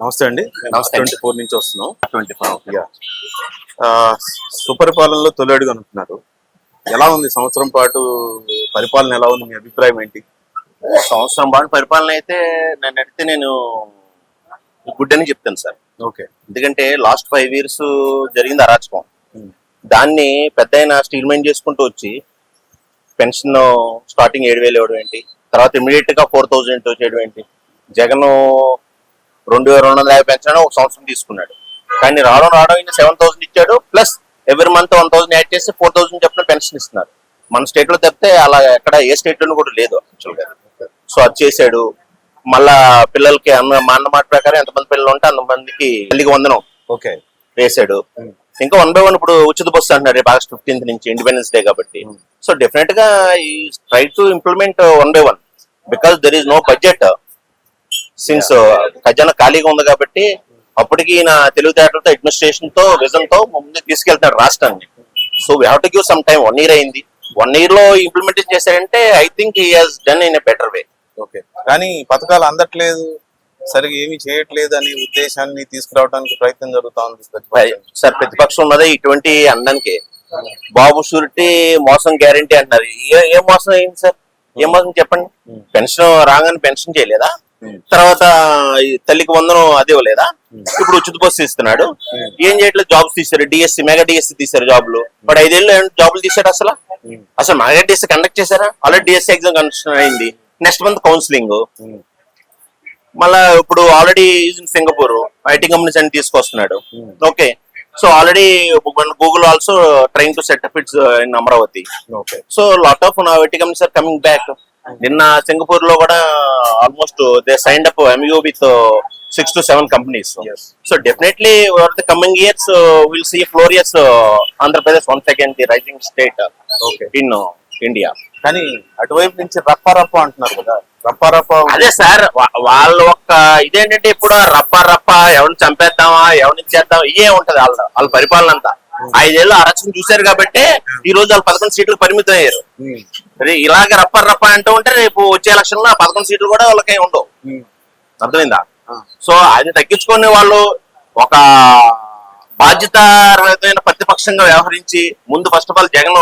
నమస్తే అండి. Twenty four నుంచి వస్తున్నాం. ట్వంటీ ఫోర్ సుపరిపాలనలో తొలి అడుగు అంటున్నారు ఎలా ఉంది సంవత్సరం పాటు? పరిపాలన ఎలా ఉంది? మీ అభిప్రాయం ఏంటి? సంవత్సరం పాటు పరిపాలన అయితే నన్ను అడిగితే నేను గుడ్ అని చెప్తాను సార్. ఓకే. ఎందుకంటే లాస్ట్ ఫైవ్ ఇయర్స్ జరిగింది అరాచకం. Hmm. దాన్ని పెద్ద అయిన స్టీల్ మైన్ చేసుకుంటూ వచ్చి పెన్షన్ స్టార్టింగ్ ఏడు వేలు ఇవ్వడం ఏంటి? తర్వాత ఇమీడియట్గా ఫోర్ థౌజండ్ చేయడం ఏంటి? జగన్ రెండు వేల రెండు వందల యాభై పెన్షన్ ఒక సంవత్సరం తీసుకున్నాడు. కానీ రావడం రావడం ఈయన సెవెన్ థౌసండ్ ఇచ్చాడు plus every month one thousand add చేసి ఫోర్ థౌసండ్ చెప్పిన పెన్షన్ ఇస్తున్నారు. మన స్టేట్లో తప్పితే అలా ఎక్కడ ఏ స్టేట్ లోనూ కూడా లేదు యాక్చువల్గా. సో అది చేశాడు. మళ్ళా పిల్లలకి అన్న మా అన్న మాట ప్రకారం ఎంతమంది పిల్లలు ఉంటే అంతమందికి తల్లికి వందనం ఓకే. వేసాడు Hmm. ఇంకా వన్ బై వన్ ఇప్పుడు ఉచిత బస్సు అంటున్నారు రేపు ఆగస్ట్ ఫిఫ్టీన్త్ నుంచి ఇండిపెండెన్స్ డే కాబట్టి. సో డెఫినెట్గా ఈ try to implement one by one because there is no budget since ఖజానా ఖాళీగా ఉంది కాబట్టి అప్పటికి ఈయన తెలివితేటలతో అడ్మినిస్ట్రేషన్తో విజన్తో ముందుకు తీసుకెళ్తాడు రాష్ట్రాన్ని. So we have to give some time one year అయింది. వన్ ఇయర్లో ఇంప్లిమెంట్ చేశారంటే I think he has done in a better way okay కానీ పథకాలు అందట్లేదు. సరిగా ఏమీ చేయట్లేదు అనే ఉద్దేశాన్ని తీసుకురావడానికి ప్రయత్నం జరుగుతా ఉంది. సార్ ప్రతిపక్షం ఉన్నదే ఇటువంటి అనడానికి బాబు షూరిటీ మోసం గ్యారంటీ అంటున్నారు. ఏ ఏ మోసం అయింది సార్ ఏ మోసం చెప్పండి? Hmm. పెన్షన్ రాగానే పెన్షన్ చేయలేదా? Hmm. తర్వాత ఈ తల్లికి వందనం అది ఇవ్వలేదా? Hmm. ఇప్పుడు ఉచిత బస్సు ఇస్తున్నాడు. Hmm. ఏం చేయట్లేదు? జాబ్స్ తీశారు. డిఎస్సి మెగా డిఎస్సి తీశారు జాబ్లు. బట్ ఐదేళ్ళు జాబులు తీశాడు అసలు? Hmm. అసలు మెగా డిఎస్సి కండక్ట్ చేశారా? ఆల్రెడీ డిఎస్సి ఎగ్జామ్ కండక్ట్ అయింది. Next month counselling Hmm. మళ్ళా ఇప్పుడు already in Singapore IT companies అని తీసుకొస్తున్నాడు. Hmm. Okay so already Google also trying to set up its in Amaravati okay so lot of IT companies are coming back నిన్న సింగపూర్లో కూడా almost they signed up MoU with six to seven companies. So definitely over the coming years will see glorious Andhra Pradesh one second the rising state in India కానీ అటువైపు నుంచి రప్ప రప్ప అంటున్నారు కదా. రప్ప రప్ప అదే సార్ వాళ్ళ ఒక్క ఇదేంటంటే ఇప్పుడు రప్ప రప్ప ఎవరిని చంపేద్దామా ఎవరిని చేద్దాం ఇదే ఉంటది వాళ్ళ వాళ్ళ పరిపాలన అంతా. ఐదేళ్ళు అరచం చూశారు కాబట్టి ఈ రోజు వాళ్ళు పదకొండు సీట్లకు పరిమితం అయ్యారు అదే ఇలాగ రప్ప రప్ప అంటూ ఉంటే రేపు వచ్చే ఎలక్షన్లో ఆ పదకొండు సీట్లు కూడా వాళ్ళకి ఉండవు. అర్థమైందా? సో అది తగ్గించుకునే వాళ్ళు ఒక బాధ్యతారహితమైన ప్రతిపక్షంగా వ్యవహరించి ముందు ఫస్ట్ ఆఫ్ ఆల్ జగన్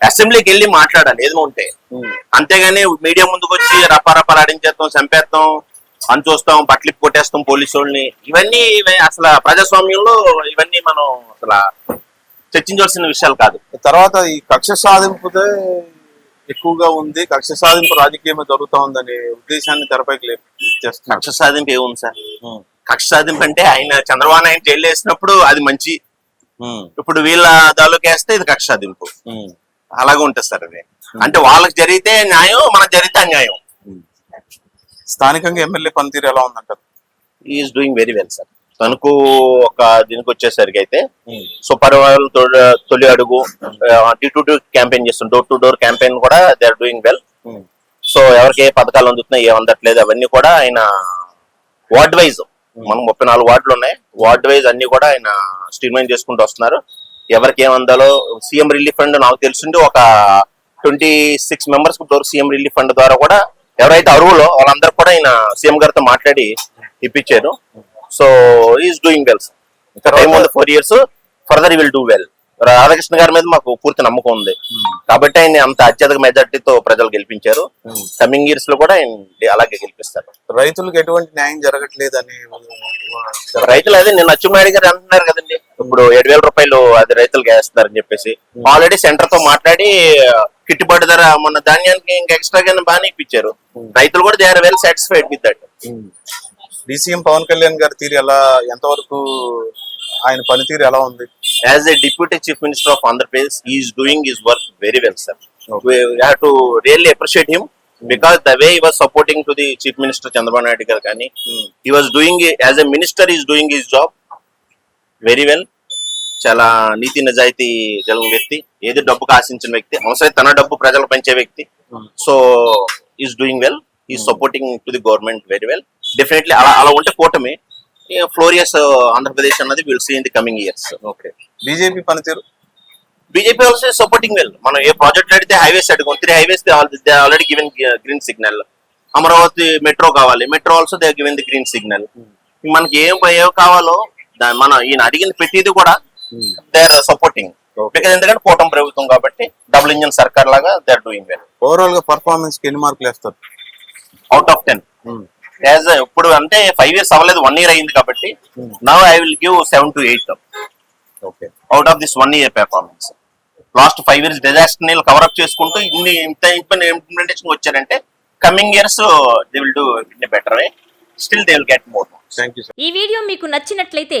అసెంబ్లీకి వెళ్ళి మాట్లాడాలి ఏదో ఉంటే. అంతేగాని మీడియా ముందుకు వచ్చి రపారపాలాడించేస్తాం చంపేస్తాం చూస్తాం బట్టలు కొట్టేస్తాం పోలీసు వాళ్ళని ఇవన్నీ ఇవ- అసలు ప్రజాస్వామ్యంలో ఇవన్నీ మనం అసలు చర్చించాల్సిన విషయాలు కాదు. తర్వాత ఈ కక్ష సాధింపుదే ఎక్కువగా ఉంది. కక్ష సాధింపు రాజకీయమే జరుగుతా ఉందనే ఉద్దేశాన్ని తెరపైకి కక్ష సాధింపు ఏముంది సార్? కక్ష సాధింపు అంటే ఆయన చంద్రబాబు నాయుడు జైలు వేసినప్పుడు అది మంచి. ఇప్పుడు వీళ్ళ దాలోకి వేస్తే ఇది కక్ష సాధింపు. అలాగే ఉంటుంది సార్ అది. అంటే వాళ్ళకి జరిగితే న్యాయం మనకు జరిగితే అన్యాయం. స్థానికంగా ఎమ్మెల్యే పనితీరు ఎలా ఉందంటారు? Is doing very well sir తనకు ఒక దీనికి వచ్చేసరికి అయితే ఉమ్, సో పరివారాలు తొలి అడుగు టీ టు క్యాంపెయిన్ చేస్తుంది. డోర్ టు డోర్ క్యాంపెయిన్ కూడా they are doing well so ఎవరికి ఏ పథకాలు అందుతున్నాయి ఏ అందట్లేదు అవన్నీ కూడా ఆయన వార్డ్ వైజ్ మనం ముప్పై నాలుగు వార్డులు ఉన్నాయి. వార్డ్ వైజ్ అన్ని కూడా ఆయన స్ట్రీమ్లైన్ చేసుకుంటూ వస్తున్నారు. ఎవరికి ఏం అందాలో సీఎం రిలీఫ్ ఫండ్ నాకు తెలిసింది ఒక twenty six members door CM relief fund ద్వారా కూడా ఎవరైతే అరువులో వాళ్ళందరూ కూడా ఆయన సీఎం గారితో మాట్లాడి ఇప్పించారు. So is doing well time ఉంది four years further will do well Radhakrishna గారి మీద మాకు పూర్తి నమ్మకం ఉంది. కాబట్టి ఆయన అంత అత్యధిక మెజార్టీతో ప్రజలు గెలిపించారు. కమింగ్ ఇయర్స్లో కూడా ఆయన అలాగే గెలిపిస్తారు. రైతులకు ఎటువంటి న్యాయం జరగట్లేదని రైతులు అదే నేను అచ్చెన్నాయుడు గారు అంటున్నారు కదండి. ఇప్పుడు ఏడు వేల రూపాయలు అది రైతులకు వేస్తున్నారని చెప్పేసి. ఆల్రెడీ సెంటర్తో మాట్లాడి గిట్టుబాటు ధర మొన్న ధాన్యానికి ఇంకా ఎక్స్ట్రా గా బాగానే ఇప్పించారు. రైతులు కూడా they are well satisfied with that DCM Pawan Kalyan గారి తీరు ఎలా ఎంతవరకు ఆయన పనితీరు ఎలా ఉంది? As a deputy chief minister of Andhra Pradesh is doing his work very well sir have to really appreciate him because the way was supporting to the chief minister Chandrababu Naidu garu కానీ he was doing as a minister is doing his job very well చాలా నీతి నిజాయితీ కలిగిన వ్యక్తి ఏది డబ్బుకు ఆశించిన వ్యక్తి అవసరం తన డబ్బు ప్రజలకు పంచే వ్యక్తి. సో ఈస్ డూయింగ్ వెల్ ఈ supporting to the government very well definitely అలా అలా ఉంటే కూటమి ఫ్లోరియస్ ఆంధ్రప్రదేశ్ అన్నది will see in the coming years okay BJP పనితీరు? బీజేపీ ఆల్సో సపోర్టింగ్ వెల్ మనం ఏ ప్రాజెక్ట్ అడిగితే హైవేస్ అడుగుతాం three highways already given green signal Amaravati metro కావాలి. Metro also they given the green signal మనకి ఏం ఏం కావాలో మనం ఈయన అడిగిన ప్రతిది కూడా దే ఆర్ సపోర్టింగ్ బికాజ్ ఎందుకంటే కూటమి ప్రభుత్వం కాబట్టి డబుల్ ఇంజిన్ సర్కార్ లాగా దే ఆర్ డూయింగ్ వెల్ ఓవరాల్గా పర్ఫార్మెన్స్కి ఎన్ని మార్కులు వేస్తారు? అవుట్ ఆఫ్ టెన్ యాజ్ ఇప్పుడు అంటే ఫైవ్ ఇయర్స్ అవ్వలేదు వన్ ఇయర్ అయింది కాబట్టి now I will give seven to eight okay out of this one year performance last five years డిజాస్టర్ని cover up చేసుకుంటూ ఇన్ని ఇంత ఇంప్లిమెంటేషన్ వచ్చారంటే coming years they will do in better way still they will get more thank you ఈ video మీకు నచ్చినట్లయితే